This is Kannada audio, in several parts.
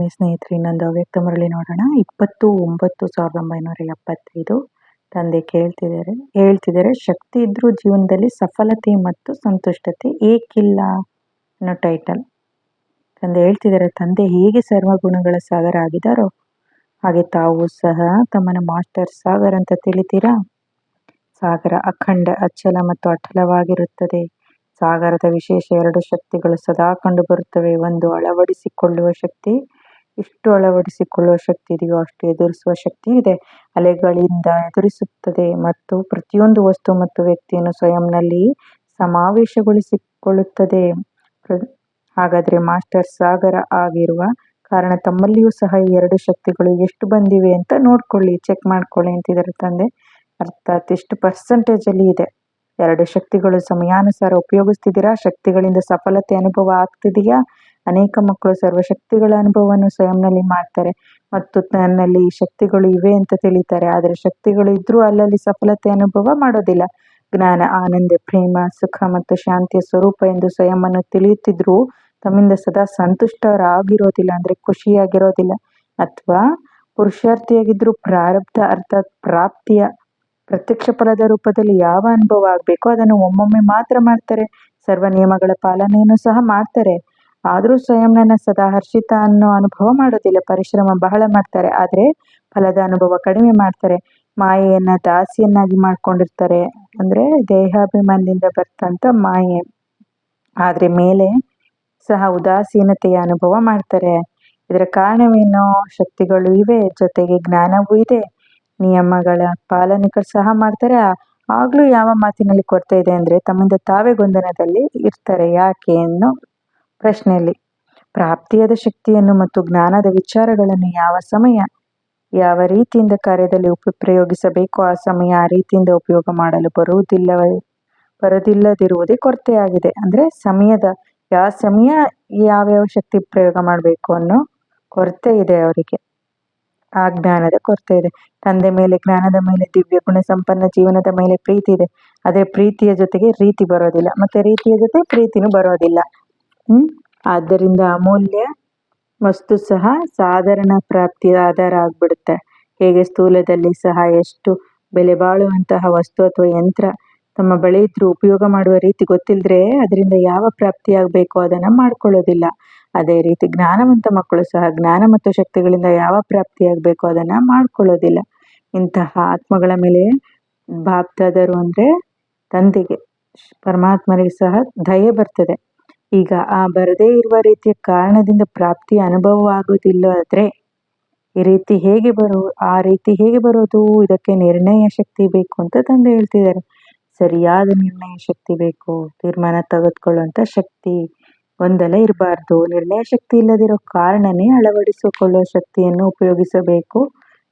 ಆತ್ಮೀಯ ಸ್ನೇಹಿತರೆ, ಇನ್ನೊಂದು ಅವ್ಯಕ್ತ ಮರಳಿ ನೋಡೋಣ. ಇಪ್ಪತ್ತು ಒಂಬತ್ತು ಸಾವಿರದ ಒಂಬೈನೂರ ಎಪ್ಪತ್ತೈದು ತಂದೆ ಕೇಳ್ತಿದ್ದಾರೆ. ಹೇಳ್ತಿದ್ದಾರೆ, ಶಕ್ತಿ ಇದ್ರೂ ಜೀವನದಲ್ಲಿ ಸಫಲತೆ ಮತ್ತು ಸಂತುಷ್ಟತೆ ಏಕಿಲ್ಲ ಅನ್ನೋ ಟೈಟಲ್. ತಂದೆ ಹೇಳ್ತಿದ್ದಾರೆ, ತಂದೆ ಹೇಗೆ ಸರ್ವಗುಣಗಳ ಸಾಗರ ಆಗಿದ್ದಾರೋ, ಹಾಗೆ ತಾವು ಸಹ ತಮ್ಮನ ಮಾಸ್ಟರ್ ಸಾಗರ್ ಅಂತ ತಿಳಿತೀರಾ? ಸಾಗರ ಅಖಂಡ, ಅಚ್ಚಲ ಮತ್ತು ಅಟಲವಾಗಿರುತ್ತದೆ. ಸಾಗರದ ವಿಶೇಷ ಎರಡು ಶಕ್ತಿಗಳು ಸದಾ ಕಂಡು ಬರುತ್ತವೆ ಒಂದು ಅಳವಡಿಸಿಕೊಳ್ಳುವ ಶಕ್ತಿ ಎಷ್ಟು ಅಳವಡಿಸಿಕೊಳ್ಳುವ ಶಕ್ತಿ ಇದೆಯೋ ಅಷ್ಟು ಎದುರಿಸುವ ಶಕ್ತಿ ಇದೆ. ಅಲೆಗಳಿಂದ ಎದುರಿಸುತ್ತದೆ ಮತ್ತು ಪ್ರತಿಯೊಂದು ವಸ್ತು ಮತ್ತು ವ್ಯಕ್ತಿಯನ್ನು ಸ್ವಯಂನಲ್ಲಿ ಸಮಾವೇಶಗೊಳಿಸಿಕೊಳ್ಳುತ್ತದೆ. ಹಾಗಾದ್ರೆ ಮಾಸ್ಟರ್ ಸಾಗರ ಆಗಿರುವ ಕಾರಣ ತಮ್ಮಲ್ಲಿಯೂ ಸಹ ಈ ಎರಡು ಶಕ್ತಿಗಳು ಎಷ್ಟು ಬಂದಿವೆ ಅಂತ ನೋಡ್ಕೊಳ್ಳಿ, ಚೆಕ್ ಮಾಡ್ಕೊಳ್ಳಿ ಅಂತಿದ್ದಾರೆ ತಂದೆ. ಅರ್ಥಾತ್ ಎಷ್ಟು ಪರ್ಸೆಂಟೇಜಲ್ಲಿ ಇದೆ? ಎರಡು ಶಕ್ತಿಗಳು ಸಮಯಾನುಸಾರ ಉಪಯೋಗಿಸ್ತಿದ್ದೀರಾ? ಶಕ್ತಿಗಳಿಂದ ಸಫಲತೆ ಅನುಭವ ಆಗ್ತಿದೆಯಾ? ಅನೇಕ ಮಕ್ಕಳು ಸರ್ವಶಕ್ತಿಗಳ ಅನುಭವವನ್ನು ಸ್ವಯಂನಲ್ಲಿ ಮಾಡ್ತಾರೆ ಮತ್ತು ತನ್ನಲ್ಲಿ ಶಕ್ತಿಗಳು ಇವೆ ಅಂತ ತಿಳಿತಾರೆ. ಆದರೆ ಶಕ್ತಿಗಳು ಇದ್ದರೂ ಅಲ್ಲಲ್ಲಿ ಸಫಲತೆ ಅನುಭವ ಮಾಡೋದಿಲ್ಲ. ಜ್ಞಾನ, ಆನಂದ, ಪ್ರೇಮ, ಸುಖ ಮತ್ತು ಶಾಂತಿಯ ಸ್ವರೂಪ ಎಂದು ಸ್ವಯಂವನ್ನು ತಿಳಿಯುತ್ತಿದ್ರು ತಮ್ಮಿಂದ ಸದಾ ಸಂತುಷ್ಟರಾಗಿರೋದಿಲ್ಲ ಅಂದ್ರೆ ಖುಷಿಯಾಗಿರೋದಿಲ್ಲ. ಅಥವಾ ಪುರುಷಾರ್ಥಿಯಾಗಿದ್ದರೂ ಪ್ರಾರಬ್ಧ ಅರ್ಥಾತ್ ಪ್ರಾಪ್ತಿಯ ಪ್ರತ್ಯಕ್ಷ ಫಲದ ರೂಪದಲ್ಲಿ ಯಾವ ಅನುಭವ ಆಗಬೇಕೋ ಅದನ್ನು ಒಮ್ಮೊಮ್ಮೆ ಮಾತ್ರ ಮಾಡ್ತಾರೆ. ಸರ್ವ ನಿಯಮಗಳ ಪಾಲನೆಯನ್ನು ಸಹ ಮಾಡ್ತಾರೆ. ಆದರೂ ಸ್ವಯಂನ ಸದಾ ಹರ್ಷಿತ ಅನ್ನೋ ಅನುಭವ ಮಾಡೋದಿಲ್ಲ ಪರಿಶ್ರಮ ಬಹಳ ಮಾಡ್ತಾರೆ, ಆದರೆ ಫಲದ ಅನುಭವ ಕಡಿಮೆ ಮಾಡ್ತಾರೆ. ಮಾಯೆಯನ್ನ ದಾಸಿಯನ್ನಾಗಿ ಮಾಡ್ಕೊಂಡಿರ್ತಾರೆ. ಅಂದ್ರೆ ದೇಹಾಭಿಮಾನದಿಂದ ಬರ್ತಂತ ಮಾಯೆ. ಆದ್ರೆ ಮೇಲೆ ಸಹ ಉದಾಸೀನತೆಯ ಅನುಭವ ಮಾಡ್ತಾರೆ. ಇದರ ಕಾರಣವೇನೋ? ಶಕ್ತಿಗಳು ಇವೆ, ಜೊತೆಗೆ ಜ್ಞಾನವೂ ಇದೆ. ನಿಯಮಗಳ ಪಾಲನಿಕರು ಸಹ ಮಾಡ್ತಾರೆ. ಆಗ್ಲೂ ಯಾವ ಮಾತಿನಲ್ಲಿ ಕೊರತೆ ಇದೆ ಅಂದ್ರೆ ತಮ್ಮಿಂದ ತಾವೇ ಗೊಂದನದಲ್ಲಿ ಇರ್ತಾರೆ. ಯಾಕೆ ಅನ್ನೋ ಪ್ರಶ್ನೆಯಲ್ಲಿ, ಪ್ರಾಪ್ತಿಯಾದ ಶಕ್ತಿಯನ್ನು ಮತ್ತು ಜ್ಞಾನದ ವಿಚಾರಗಳನ್ನು ಯಾವ ಸಮಯ, ಯಾವ ರೀತಿಯಿಂದ ಕಾರ್ಯದಲ್ಲಿ ಉಪಯೋಗಿಸಬೇಕು ಆ ಸಮಯ ಆ ರೀತಿಯಿಂದ ಉಪಯೋಗ ಮಾಡಲು ಬರುವುದಿಲ್ಲವೇ ಬರೋದಿಲ್ಲದಿರುವುದೇ ಕೊರತೆಯಾಗಿದೆ. ಅಂದ್ರೆ ಸಮಯದ, ಯಾವ ಸಮಯ ಯಾವ್ಯಾವ ಶಕ್ತಿ ಪ್ರಯೋಗ ಮಾಡಬೇಕು ಅನ್ನೋ ಕೊರತೆ ಇದೆ ಅವರಿಗೆ. ಆ ಜ್ಞಾನದ ಕೊರತೆ ಇದೆ. ತಂದೆ ಮೇಲೆ, ಜ್ಞಾನದ ಮೇಲೆ, ದಿವ್ಯ ಗುಣ ಸಂಪನ್ನ ಜೀವನದ ಮೇಲೆ ಪ್ರೀತಿ ಇದೆ. ಆದರೆ ಪ್ರೀತಿಯ ಜೊತೆಗೆ ರೀತಿ ಬರೋದಿಲ್ಲ. ಮತ್ತೆ ರೀತಿಯ ಜೊತೆ ಪ್ರೀತಿನೂ ಬರೋದಿಲ್ಲ. ಆದ್ದರಿಂದ ಅಮೂಲ್ಯ ವಸ್ತು ಸಹ ಸಾಧಾರಣ ಪ್ರಾಪ್ತಿ ಆಧಾರ ಆಗ್ಬಿಡುತ್ತೆ ಹೇಗೆ ಸ್ಥೂಲದಲ್ಲಿ ಸಹ ಎಷ್ಟು ಬೆಲೆ ಬಾಳುವಂತಹ ವಸ್ತು ಅಥವಾ ಯಂತ್ರ ತಮ್ಮ ಬಳಿ ಇದ್ರೂ ಉಪಯೋಗ ಮಾಡುವ ರೀತಿ ಗೊತ್ತಿಲ್ಲದ್ರೆ ಅದರಿಂದ ಯಾವ ಪ್ರಾಪ್ತಿಯಾಗಬೇಕು ಅದನ್ನ ಮಾಡ್ಕೊಳ್ಳೋದಿಲ್ಲ. ಅದೇ ರೀತಿ ಜ್ಞಾನವಂತ ಮಕ್ಕಳು ಸಹ ಜ್ಞಾನ ಮತ್ತು ಶಕ್ತಿಗಳಿಂದ ಯಾವ ಪ್ರಾಪ್ತಿಯಾಗಬೇಕು ಅದನ್ನ ಮಾಡ್ಕೊಳ್ಳೋದಿಲ್ಲ. ಇಂತಹ ಆತ್ಮಗಳ ಮೇಲೆ ಭಾಪ್ತಾದರು ಅಂದ್ರೆ ತಂದೆಗೆ ಪರಮಾತ್ಮರಿಗೆ ಸಹ ದಯೆ ಬರ್ತದೆ. ಈಗ ಆ ಬರದೇ ಇರುವ ರೀತಿಯ ಕಾರಣದಿಂದ ಪ್ರಾಪ್ತಿ ಅನುಭವವಾಗುವುದಿಲ್ಲದ್ರೆ ಈ ರೀತಿ ಹೇಗೆ ಬರೋ, ಆ ರೀತಿ ಹೇಗೆ ಬರೋದು? ಇದಕ್ಕೆ ನಿರ್ಣಯ ಶಕ್ತಿ ಬೇಕು ಅಂತ ತಂದೆ ಹೇಳ್ತಿದ್ದಾರೆ. ಸರಿಯಾದ ನಿರ್ಣಯ ಶಕ್ತಿ ಬೇಕು. ತೀರ್ಮಾನ ತೆಗೆದುಕೊಳ್ಳುವಂತ ಶಕ್ತಿ ಒಂದಲ್ಲ ಇರಬಾರ್ದು. ನಿರ್ಣಯ ಶಕ್ತಿ ಇಲ್ಲದಿರೋ ಕಾರಣನೇ ಅಳವಡಿಸಿಕೊಳ್ಳುವ ಶಕ್ತಿಯನ್ನು ಉಪಯೋಗಿಸಬೇಕು.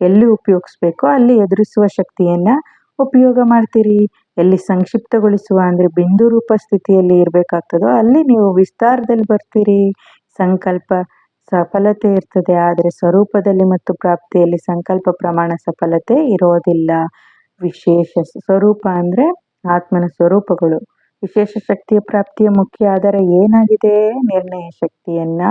ಎಲ್ಲಿ ಉಪಯೋಗಿಸ್ಬೇಕು? ಅಲ್ಲಿ ಎದುರಿಸುವ ಶಕ್ತಿಯನ್ನ ಉಪಯೋಗ ಮಾಡ್ತೀರಿ. ಎಲ್ಲಿ ಸಂಕ್ಷಿಪ್ತಗೊಳಿಸುವ ಅಂದ್ರೆ ಬಿಂದು ರೂಪ ಸ್ಥಿತಿಯಲ್ಲಿ ಇರಬೇಕಾಗ್ತದೋ ಅಲ್ಲಿ ನೀವು ವಿಸ್ತಾರದಲ್ಲಿ ಬರ್ತೀರಿ. ಸಂಕಲ್ಪ ಸಫಲತೆ ಇರ್ತದೆ, ಆದರೆ ಸ್ವರೂಪದಲ್ಲಿ ಮತ್ತು ಪ್ರಾಪ್ತಿಯಲ್ಲಿ ಸಂಕಲ್ಪ ಪ್ರಮಾಣ ಸಫಲತೆ ಇರೋದಿಲ್ಲ. ವಿಶೇಷ ಸ್ವರೂಪ ಅಂದ್ರೆ ಆತ್ಮನ ಸ್ವರೂಪಗಳು. ವಿಶೇಷ ಶಕ್ತಿಯ ಪ್ರಾಪ್ತಿಯ ಮುಖ್ಯ ಆಧಾರ ಏನಾಗಿದೆ? ನಿರ್ಣಯ ಶಕ್ತಿಯನ್ನ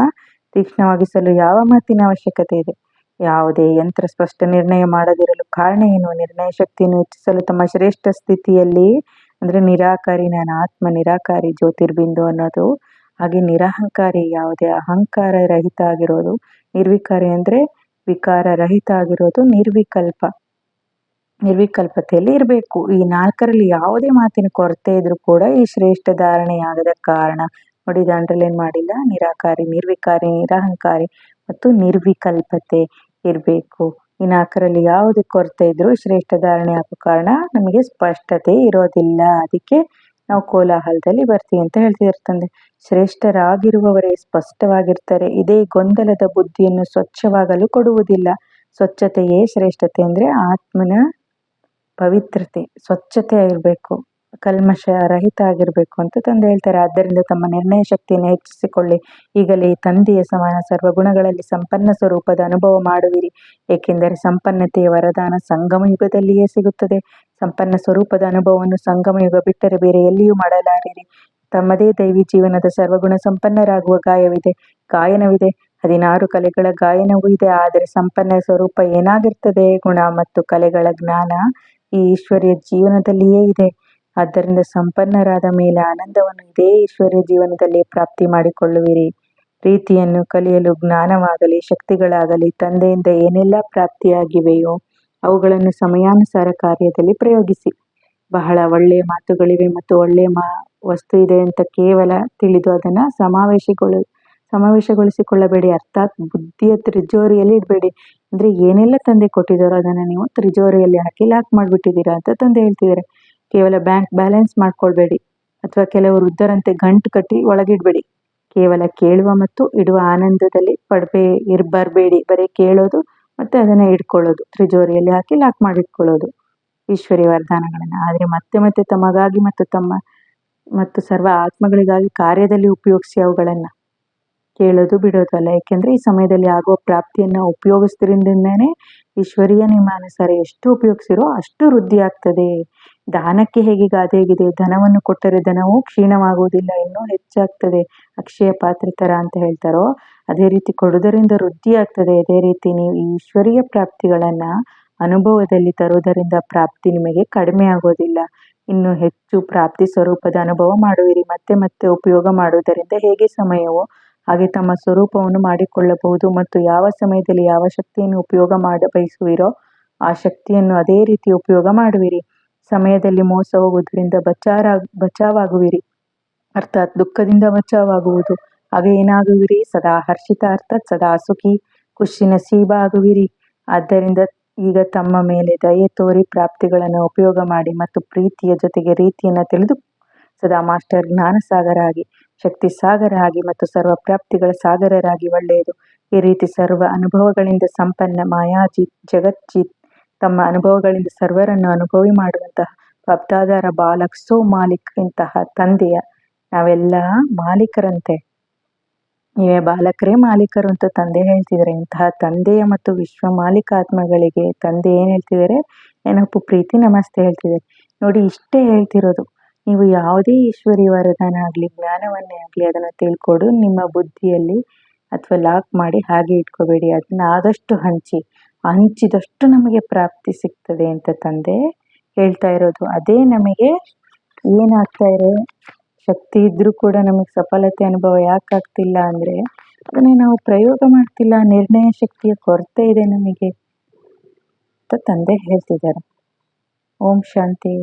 ತೀಕ್ಷ್ಣವಾಗಿಸಲು ಯಾವ ಮಾತಿನ ಅವಶ್ಯಕತೆ ಇದೆ? ಯಾವುದೇ ಯಂತ್ರ ಸ್ಪಷ್ಟ ನಿರ್ಣಯ ಮಾಡದಿರಲು ಕಾರಣ ಏನು? ನಿರ್ಣಯ ಶಕ್ತಿಯನ್ನು ಹೆಚ್ಚಿಸಲು ತಮ್ಮ ಶ್ರೇಷ್ಠ ಸ್ಥಿತಿಯಲ್ಲಿ, ಅಂದ್ರೆ ನಿರಾಕಾರಿ ನಾನು ಆತ್ಮ ನಿರಾಕಾರಿ ಜ್ಯೋತಿರ್ಬಿಂದು ಅನ್ನೋದು, ಹಾಗೆ ನಿರಹಂಕಾರಿ ಯಾವುದೇ ಅಹಂಕಾರ ರಹಿತ ಆಗಿರೋದು, ನಿರ್ವಿಕಾರಿ ಅಂದ್ರೆ ವಿಕಾರ ರಹಿತ ಆಗಿರೋದು ನಿರ್ವಿಕಲ್ಪ. ನಿರ್ವಿಕಲ್ಪತೆಯಲ್ಲಿ ಇರಬೇಕು. ಈ ನಾಲ್ಕರಲ್ಲಿ ಯಾವುದೇ ಮಾತಿನ ಕೊರತೆ ಇದ್ರೂ ಕೂಡ ಈ ಶ್ರೇಷ್ಠ ಧಾರಣೆಯಾಗದ ಕಾರಣ. ನೋಡಿ ಅಂಡರ್ಲೈನ್ ಮಾಡಿಲ್ಲ? ನಿರಾಕಾರಿ, ನಿರ್ವಿಕಾರಿ, ನಿರಹಂಕಾರಿ ಮತ್ತು ನಿರ್ವಿಕಲ್ಪತೆ. ಇರಬೇಕು. ಈ ನಾಲ್ಕರಲ್ಲಿ ಯಾವುದೇ ಕೊರತೆ ಇದ್ದರೂ ಶ್ರೇಷ್ಠ ಧಾರಣೆ ಆಗೋ ಕಾರಣ ನಮಗೆ ಸ್ಪಷ್ಟತೆ ಇರೋದಿಲ್ಲ. ಅದಕ್ಕೆ ನಾವು ಕೋಲಾಹಲದಲ್ಲಿ ಬರ್ತೀವಿ ಅಂತ ಹೇಳ್ತಿದ್ದಾರೆ ತಂದೆ. ಶ್ರೇಷ್ಠರಾಗಿರುವವರೇ ಸ್ಪಷ್ಟವಾಗಿರ್ತಾರೆ. ಇದೇ ಗೊಂದಲದ ಬುದ್ಧಿಯನ್ನು ಸ್ವಚ್ಛವಾಗಲು ಕೊಡುವುದಿಲ್ಲ. ಸ್ವಚ್ಛತೆಯೇ ಶ್ರೇಷ್ಠತೆ ಅಂದ್ರೆ ಆತ್ಮನ ಪವಿತ್ರತೆ, ಸ್ವಚ್ಛತೆ ಇರಬೇಕು ಕಲ್ಮಶ ರಹಿತ ಆಗಿರಬೇಕು ಅಂತ ತಂದೆ ಹೇಳ್ತಾರೆ. ಆದ್ದರಿಂದ ತಮ್ಮ ನಿರ್ಣಯ ಶಕ್ತಿಯನ್ನು ಹೆಚ್ಚಿಸಿಕೊಳ್ಳಿ. ಈಗಲೇ ತಂದೆಯ ಸಮಾನ ಸರ್ವಗುಣಗಳಲ್ಲಿ ಸಂಪನ್ನ ಸ್ವರೂಪದ ಅನುಭವ ಮಾಡುವಿರಿ. ಏಕೆಂದರೆ ಸಂಪನ್ನತೆಯ ವರದಾನ ಸಂಗಮ ಯುಗದಲ್ಲಿಯೇ ಸಿಗುತ್ತದೆ. ಸಂಪನ್ನ ಸ್ವರೂಪದ ಅನುಭವವನ್ನು ಸಂಗಮ ಯುಗ ಬಿಟ್ಟರೆ ಬೇರೆ ಎಲ್ಲಿಯೂ ಮಾಡಲಾರಿರಿ. ತಮ್ಮದೇ ದೈವಿ ಜೀವನದ ಸರ್ವಗುಣ ಸಂಪನ್ನರಾಗುವ ಗಾಯವಿದೆ, ಗಾಯನವಿದೆ. ಹದಿನಾರು ಕಲೆಗಳ ಗಾಯನವೂ ಇದೆ. ಆದರೆ ಸಂಪನ್ನ ಸ್ವರೂಪ ಏನಾಗಿರ್ತದೆ? ಗುಣ ಮತ್ತು ಕಲೆಗಳ ಜ್ಞಾನ ಈ ಈಶ್ವರ್ಯ ಜೀವನದಲ್ಲಿಯೇ ಇದೆ. ಆದ್ದರಿಂದ ಸಂಪನ್ನರಾದ ಮೇಲೆ ಆನಂದವನ್ನು ಇದೇ ಈಶ್ವರ್ಯ ಜೀವನದಲ್ಲಿ ಪ್ರಾಪ್ತಿ ಮಾಡಿಕೊಳ್ಳುವಿರಿ. ರೀತಿಯನ್ನು ಕಲಿಯಲು ಜ್ಞಾನವಾಗಲಿ, ಶಕ್ತಿಗಳಾಗಲಿ, ತಂದೆಯಿಂದ ಏನೆಲ್ಲ ಪ್ರಾಪ್ತಿಯಾಗಿವೆಯೋ ಅವುಗಳನ್ನು ಸಮಯಾನುಸಾರ ಕಾರ್ಯದಲ್ಲಿ ಪ್ರಯೋಗಿಸಿ. ಬಹಳ ಒಳ್ಳೆಯ ಮಾತುಗಳಿವೆ ಮತ್ತು ಒಳ್ಳೆಯ ಮಾ ವಸ್ತು ಇದೆ ಅಂತ ಕೇವಲ ತಿಳಿದು ಅದನ್ನು ಸಮಾವೇಶಗೊಳ ಸಮಾವೇಶಗೊಳಿಸಿಕೊಳ್ಳಬೇಡಿ. ಅರ್ಥಾತ್ ಬುದ್ಧಿಯ ತ್ರಿಜೋರಿಯಲ್ಲಿ ಇಡಬೇಡಿ. ಅಂದರೆ ಏನೆಲ್ಲ ತಂದೆ ಕೊಟ್ಟಿದ್ದಾರೋ ಅದನ್ನು ನೀವು ತ್ರಿಜೋರಿಯಲ್ಲಿ ಹಾಕಿ ಲಾಕ್ ಮಾಡಿಬಿಟ್ಟಿದ್ದೀರಾ ಅಂತ ತಂದೆ ಹೇಳ್ತಿದ್ದಾರೆ. ಕೇವಲ ಬ್ಯಾಂಕ್ ಬ್ಯಾಲೆನ್ಸ್ ಮಾಡ್ಕೊಳ್ಬೇಡಿ ಅಥವಾ ಕೆಲವರು ವೃದ್ಧರಂತೆ ಗಂಟು ಕಟ್ಟಿ ಒಳಗಿಡಬೇಡಿ. ಕೇವಲ ಕೇಳುವ ಮತ್ತು ಇಡುವ ಆನಂದದಲ್ಲಿ ಪಡಬೇ ಇರ್ ಬರಬೇಡಿ ಬರೀ ಕೇಳೋದು ಮತ್ತು ಅದನ್ನು ಇಟ್ಕೊಳ್ಳೋದು. ತ್ರಿಜೋರಿಯಲ್ಲಿ ಹಾಕಿ ಲಾಕ್ ಮಾಡಿಟ್ಕೊಳ್ಳೋದು. ಈಶ್ವರಿ ವರದಾನಗಳನ್ನು. ಆದರೆ ಮತ್ತೆ ಮತ್ತೆ ತಮಗಾಗಿ ಮತ್ತು ತಮ್ಮ ಮತ್ತು ಸರ್ವ ಆತ್ಮಗಳಿಗಾಗಿ ಕಾರ್ಯದಲ್ಲಿ ಉಪಯೋಗಿಸಿ ಅವುಗಳನ್ನು. ಕೇಳೋದು ಬಿಡೋದಲ್ಲ. ಯಾಕೆಂದ್ರೆ ಈ ಸಮಯದಲ್ಲಿ ಆಗುವ ಪ್ರಾಪ್ತಿಯನ್ನು ಈಶ್ವರೀಯ ಈಶ್ವರಿಯ ನಿಯಮಾನುಸಾರ ಎಷ್ಟು ಉಪಯೋಗಿಸಿರೋ ಅಷ್ಟು ವೃದ್ಧಿ ಆಗ್ತದೆ. ದಾನಕ್ಕೆ ಹೇಗೆ ಗಾದೆ ಹೇಗಿದೆ ಧನವನ್ನು ಕೊಟ್ಟರೆ ಧನವು ಕ್ಷೀಣವಾಗುವುದಿಲ್ಲ, ಇನ್ನೂ ಹೆಚ್ಚಾಗ್ತದೆ. ಅಕ್ಷಯ ಪಾತ್ರೆ ಥರ ಅಂತ ಹೇಳ್ತಾರೋ, ಅದೇ ರೀತಿ ಕೊಡುವುದರಿಂದ ವೃದ್ಧಿ ಆಗ್ತದೆ. ಅದೇ ರೀತಿ ನೀವು ಈ ಈಶ್ವರೀಯ ಪ್ರಾಪ್ತಿಗಳನ್ನು ಅನುಭವದಲ್ಲಿ ತರುವುದರಿಂದ ಪ್ರಾಪ್ತಿ ನಿಮಗೆ ಕಡಿಮೆ ಆಗೋದಿಲ್ಲ. ಇನ್ನು ಹೆಚ್ಚು ಪ್ರಾಪ್ತಿ ಸ್ವರೂಪದ ಅನುಭವ ಮಾಡುವಿರಿ. ಮತ್ತೆ ಮತ್ತೆ ಉಪಯೋಗ ಮಾಡುವುದರಿಂದ ಹೇಗೆ ಸಮಯವೋ ಹಾಗೆ ತಮ್ಮ ಸ್ವರೂಪವನ್ನು ಮಾಡಿಕೊಳ್ಳಬಹುದು ಮತ್ತು ಯಾವ ಸಮಯದಲ್ಲಿ ಯಾವ ಶಕ್ತಿಯನ್ನು ಉಪಯೋಗ ಮಾಡ ಬಯಸುವಿರೋ ಆ ಶಕ್ತಿಯನ್ನು ಅದೇ ರೀತಿ ಉಪಯೋಗ ಮಾಡುವಿರಿ. ಸಮಯದಲ್ಲಿ ಮೋಸ ಹೋಗುವುದರಿಂದ ಬಚಾರ, ಬಚಾವಾಗುವಿರಿ. ಅರ್ಥಾತ್ ದುಃಖದಿಂದ ಬಚಾವಾಗುವುದು. ಹಾಗೆ ಏನಾಗುವಿರಿ? ಸದಾ ಹರ್ಷಿತ, ಅರ್ಥಾತ್ ಸದಾ ಸುಖಿ, ಖುಷಿ ನಸೀಬ ಆಗುವಿರಿ. ಆದ್ದರಿಂದ ಈಗ ತಮ್ಮ ಮೇಲೆ ದಯೆ ತೋರಿ ಪ್ರಾಪ್ತಿಗಳನ್ನು ಉಪಯೋಗ ಮಾಡಿ ಮತ್ತು ಪ್ರೀತಿಯ ಜೊತೆಗೆ ರೀತಿಯನ್ನು ತಿಳಿದು ಸದಾ ಮಾಸ್ಟರ್ ಜ್ಞಾನಸಾಗರ ಆಗಿ ಶಕ್ತಿ ಸಾಗರಾಗಿ ಮತ್ತು ಸರ್ವ ಪ್ರಾಪ್ತಿಗಳ ಸಾಗರರಾಗಿ ಒಳ್ಳೆಯದು. ಈ ರೀತಿ ಸರ್ವ ಅನುಭವಗಳಿಂದ ಸಂಪನ್ನ ಮಾಯಾಜಿತ್ ಜಗಜ್ಜಿತ್ ತಮ್ಮ ಅನುಭವಗಳಿಂದ ಸರ್ವರನ್ನು ಅನುಭವಿ ಮಾಡುವಂತಹ ಪಬ್ದಾದಾರ ಬಾಲಕ್ ಸೋ ಮಾಲಿಕ್ ಇಂತಹ ತಂದೆಯ ನಾವೆಲ್ಲ ಮಾಲೀಕರಂತೆ. ನೀವೇ ಬಾಲಕರೇ ಮಾಲೀಕರು ಅಂತ ತಂದೆ ಹೇಳ್ತಿದ್ದಾರೆ. ಇಂತಹ ತಂದೆಯ ಮತ್ತು ವಿಶ್ವ ಮಾಲೀಕಾತ್ಮಗಳಿಗೆ ತಂದೆ ಏನು ಹೇಳ್ತಿದ್ದಾರೆ? ಏನಪ್ಪು ಪ್ರೀತಿ, ನಮಸ್ತೆ ಹೇಳ್ತಿದ್ದಾರೆ. ನೋಡಿ ಇಷ್ಟೇ ಹೇಳ್ತಿರೋದು. ನೀವು ಯಾವುದೇ ಈಶ್ವರಿ ವರದಾನ ಆಗಲಿ ಜ್ಞಾನವನ್ನೇ ಆಗಲಿ ಅದನ್ನು ತಿಳ್ಕೊಡು, ನಿಮ್ಮ ಬುದ್ಧಿಯಲ್ಲಿ ಅಥವಾ ಲಾಕ್ ಮಾಡಿ ಹಾಗೆ ಇಟ್ಕೋಬೇಡಿ. ಅದನ್ನ ಆದಷ್ಟು ಹಂಚಿ, ಹಂಚಿದಷ್ಟು ನಮಗೆ ಪ್ರಾಪ್ತಿ ಸಿಗ್ತದೆ ಅಂತ ತಂದೆ ಹೇಳ್ತಾ ಇರೋದು. ಅದೇ ನಮಗೆ ಏನಾಗ್ತಾ ಇದೆ? ಶಕ್ತಿ ಇದ್ದರೂ ಕೂಡ ನಮಗೆ ಸಫಲತೆ ಅನುಭವ ಯಾಕೆ ಆಗ್ತಿಲ್ಲ ಅಂದರೆ ಅದನ್ನೇ ನಾವು ಪ್ರಯೋಗ ಮಾಡ್ತಿಲ್ಲ, ನಿರ್ಣಯ ಶಕ್ತಿಯ ಕೊರತೆ ಇದೆ ನಮಗೆ ಅಂತ ತಂದೆ ಹೇಳ್ತಿದ್ದಾರೆ. ಓಂ ಶಾಂತಿ.